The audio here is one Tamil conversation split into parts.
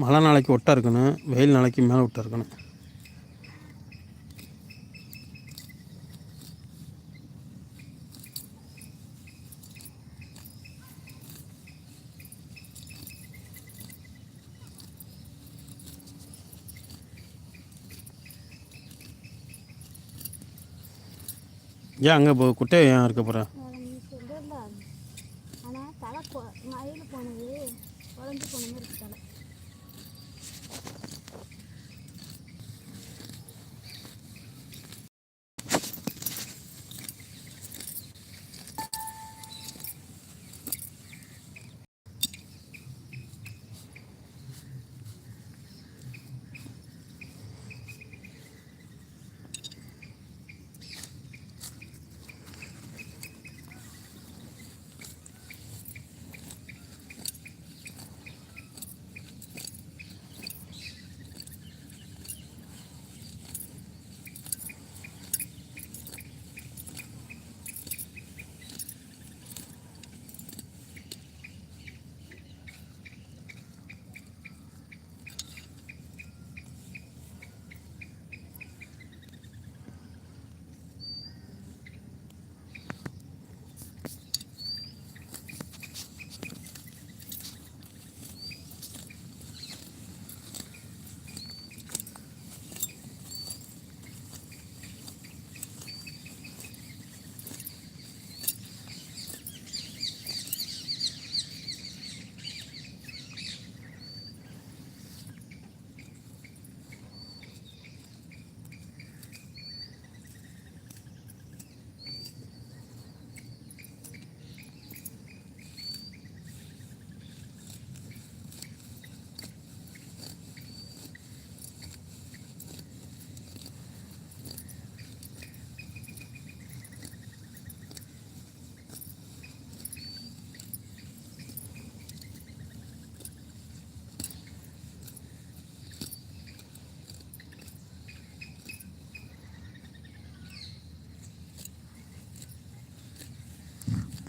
மழை நாளைக்கு ஒட்டா இருக்கணும் வெயில் நாளைக்கு மேலே ஒட்டா இருக்கணும். ஏன் அங்கே போ குட்டையை ஏன் இருக்க போகிற ஆனால் தலை மயில் போனது குழஞ்சி போன மாதிரி இருக்கு தலை.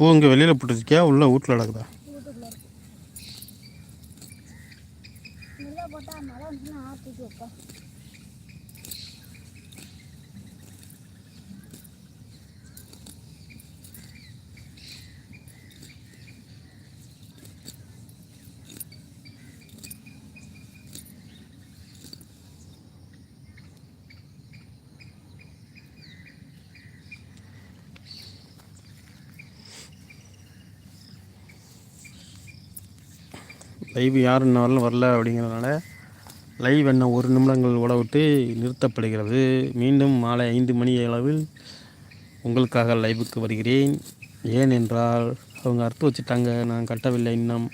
பூ இங்கே வெளியில் போட்டுருக்கியா? உள்ளே வீட்டில் நடக்குதா வீட்டுக்குள்ள போட்டால் மழை வந்துச்சுன்னா ஆற்றுக்கு வைப்பேன் லைவ் யாரும் இன்ன வரலும் வரல அப்படிங்கிறதுனால லைவ் என்ன ஒரு நிமிடங்கள் ஓட விட்டு நிறுத்தப்படுகிறது. மீண்டும் மாலை ஐந்து மணி அளவில் உங்களுக்காக லைவுக்கு வருகிறேன். ஏன் என்றால் அவங்க அறுத்து வச்சுட்டாங்க. நான் கட்டவில்லை இன்னும்.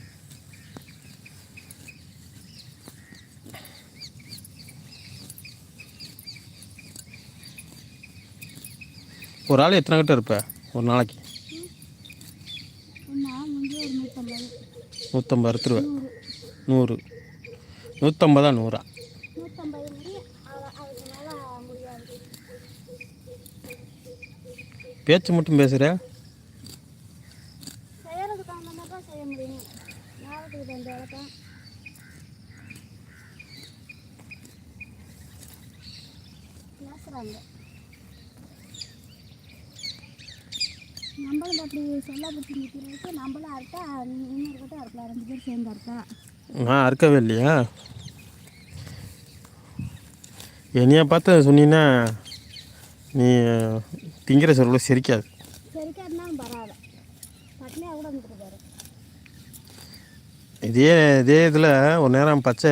ஒரு ஆள் எத்தனை கட்ட இருப்ப? ஒரு நாளைக்கு. நூற்றம்பது அறுத்துருவேன் நூறு. நூற்றம்பதா நூறா. நூற்றம்பது முடியாது பேச்சு மட்டும் பேசுகிற மாதிரி தான் செய்ய முடியும் பேசுகிறாங்க நம்மளும் அப்படி சொல்ல நம்மளும் அறுத்தா இன்னொரு கிட்ட அறுக்கலாம் ரெண்டு பேர் சேர்ந்து அறுத்தா நான் அறுக்கவே இல்லையா? என்னைய பார்த்து சொன்னீங்கன்னா நீ திங்கிற சொல்ல சிரிக்காது. இதே இதே இதில் ஒரு நேரம் பச்சை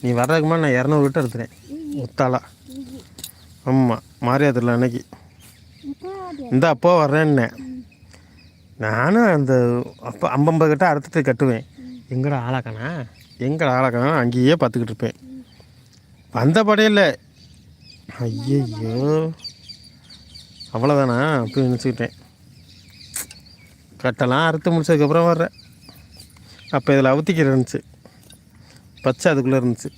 நீ வர்றதுக்கு முன்னாடி நான் இரநூறு லிட்டர் எடுத்துறேன் ஒத்தாளா ஈஸி ஆமாம் மாரியாத்திரல அன்னைக்கு. இந்த அப்போ வர்றேன்னேன். நானும் அந்த அப்போ ஐம்பது கட்ட அறுத்துட்டு கட்டுவேன். எங்கடா ஆளாக்கணா எங்கடா ஆளாக்கணா அங்கேயே பார்த்துக்கிட்டு இருப்பேன். வந்த படையில் ஐயையோ. அவ்வளோதானா அப்படி நினச்சிக்கிட்டேன். கட்டெல்லாம் அறுத்து முடிச்சதுக்கப்புறம் வர்றேன். அப்போ இதில் அவுத்திக்கிற இருந்துச்சு பச்சை அதுக்குள்ளே இருந்துச்சு.